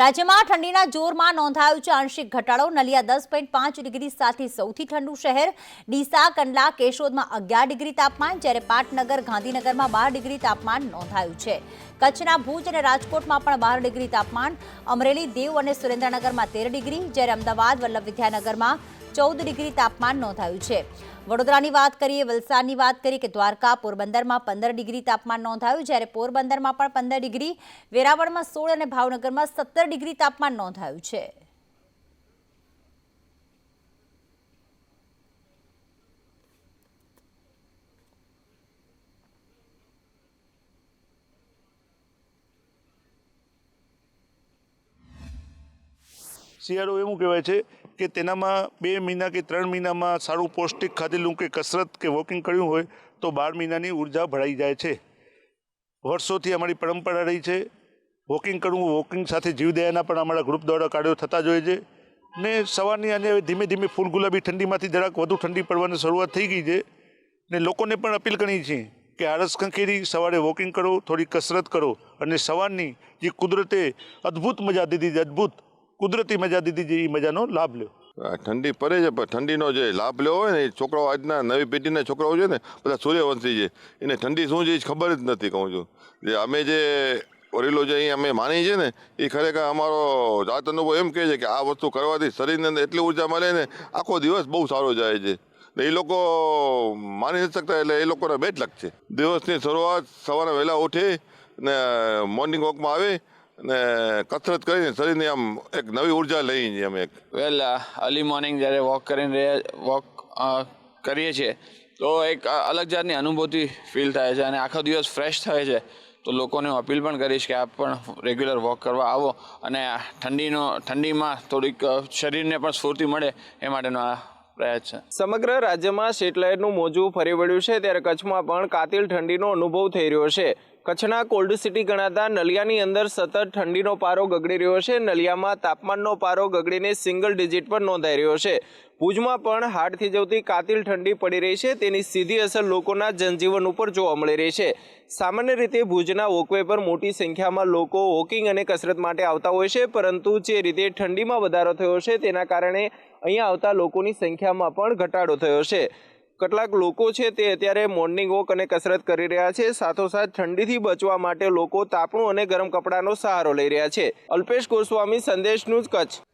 રાજ્યમાં ઠંડીના જોરમાં નોંધાયો છે આંશિક ઘટાડો. નલિયા દસ પોઈન્ટ પાંચ ડિગ્રી સાથે સૌથી ઠંડુ શહેર ડીસા, કંડલા, કેશોદમાં અગિયાર ડિગ્રી તાપમાન, જ્યારે પાટનગર, ગાંધીનગરમાં બાર ડિગ્રી તાપમાન નોંધાયું છે. કચ્છના ભુજ અને રાજકોટમાં પણ બાર ડિગ્રી તાપમાન, અમરેલી, દેવ અને સુરેન્દ્રનગરમાં તેર ડિગ્રી, જ્યારે અમદાવાદ, વલ્લભ વિદ્યાનગરમાં ચૌદ ડિગ્રી તાપમાન નોંધાયું છે. વડોદરાની વાત કરીએ, વલસાડની વાત કરીએ કે દ્વારકા પોરબંદરમાં પંદર ડિગ્રી તાપમાન નોંધાયું, જ્યારે પોરબંદરમાં પણ પંદર ડિગ્રી, વેરાવળમાં સોળ અને ભાવનગરમાં સત્તર ડિગ્રી તાપમાન નોંધાયું છે. શિયાળો એવું કહેવાય છે કે તેનામાં બે મહિના કે ત્રણ મહિનામાં સારું પૌષ્ટિક ખાધેલું કે કસરત કે વોકિંગ કર્યું હોય તો બાર મહિનાની ઊર્જા ભરાઈ જાય છે. વર્ષોથી અમારી પરંપરા રહી છે, વોકિંગ કરવું, વોકિંગ સાથે જીવદયાના પણ અમારા ગ્રુપ દ્વારા કાર્યો થતા જોઈએ છે. ને સવારની અને હવે ધીમે ધીમે ફૂલ ગુલાબી ઠંડીમાંથી જરાક વધુ ઠંડી પડવાની શરૂઆત થઈ ગઈ છે. ને લોકોને પણ અપીલ કરી છે કે આળસ ખંખેરી, સવારે વોકિંગ કરો, થોડી કસરત કરો અને સવારની જે કુદરતે અદ્ભુત મજા દીધી અદ્ભુત કુદરતી મજા દીધી છે એ મજાનો લાભ લ્યો. ઠંડી પડે છે, પણ ઠંડીનો જે લાભ લેવો હોય ને એ છોકરાઓ આજના નવી પેઢીના છોકરાઓ છે ને, બધા સૂર્યવંશી છે. એને ઠંડી શું છે એ ખબર જ નથી, કહું છું. જે અમે જે વડીલો જે અહીં અમે માની છે ને એ ખરેખર અમારો જાત અનુભવ એમ કહે છે કે આ વસ્તુ કરવાથી શરીરને અંદર એટલી ઊર્જા મળે ને, આખો દિવસ બહુ સારો જાય છે. ને એ લોકો માની નથી શકતા, એટલે એ લોકોને બેટ લાગશે દિવસની શરૂઆત સવારે વહેલા ઉઠે ને મોર્નિંગ વોકમાં આવે ને કસરત કરીને શરીરની આમ એક નવી ઊર્જા લઈને છીએ અમે એક. વેલ અર્લી મોર્નિંગ જ્યારે વોક કરીને વોક કરીએ છીએ તો એક અલગ જાતની અનુભૂતિ ફીલ થાય છે અને આખો દિવસ ફ્રેશ થાય છે. તો લોકોને હું અપીલ પણ કરીશ કે આપ પણ રેગ્યુલર વોક કરવા આવો અને આ ઠંડીનો ઠંડીમાં થોડીક શરીરને પણ સ્ફૂર્તિ મળે એ માટેનો આ પ્રયાસ છે. સમગ્ર રાજ્યમાં શેટલાઇટનું મોજું ફરી વળ્યું છે ત્યારે કચ્છમાં પણ કાતિલ ઠંડીનો અનુભવ થઈ રહ્યો છે. કચ્છના કોલ્ડ સિટી ગણાતા નલિયાની અંદર સતત ઠંડીનો પારો ગગડી રહ્યો છે. નલિયામાં તાપમાનનો પારો ગગડીને સિંગલ ડિજિટ પર નોંધાઈ રહ્યો છે. ભુજમાં પણ હાડ થીજવતી કાતિલ ઠંડી પડી રહી છે. તેની સીધી અસર લોકોના જનજીવન ઉપર જોવા મળી રહી છે. સામાન્ય રીતે ભુજના વોકવે પર મોટી સંખ્યામાં લોકો વોકિંગ અને કસરત માટે આવતા હોય છે, પરંતુ જે રીતે ઠંડીમાં વધારો થયો છે તેના કારણે અહીંયા આવતા લોકોની સંખ્યામાં પણ ઘટાડો થયો છે. કેટલાક લોકો છે તે અત્યારે મોર્નિંગ વોક અને કસરત કરી રહ્યા છે. સાથોસાથ ઠંડીથી બચવા માટે લોકો તાપણું અને ગરમ કપડાનો સહારો લઈ રહ્યા છે. અલ્પેશ ગોસ્વામી સંદેશ ન્યૂઝ કચ્છ.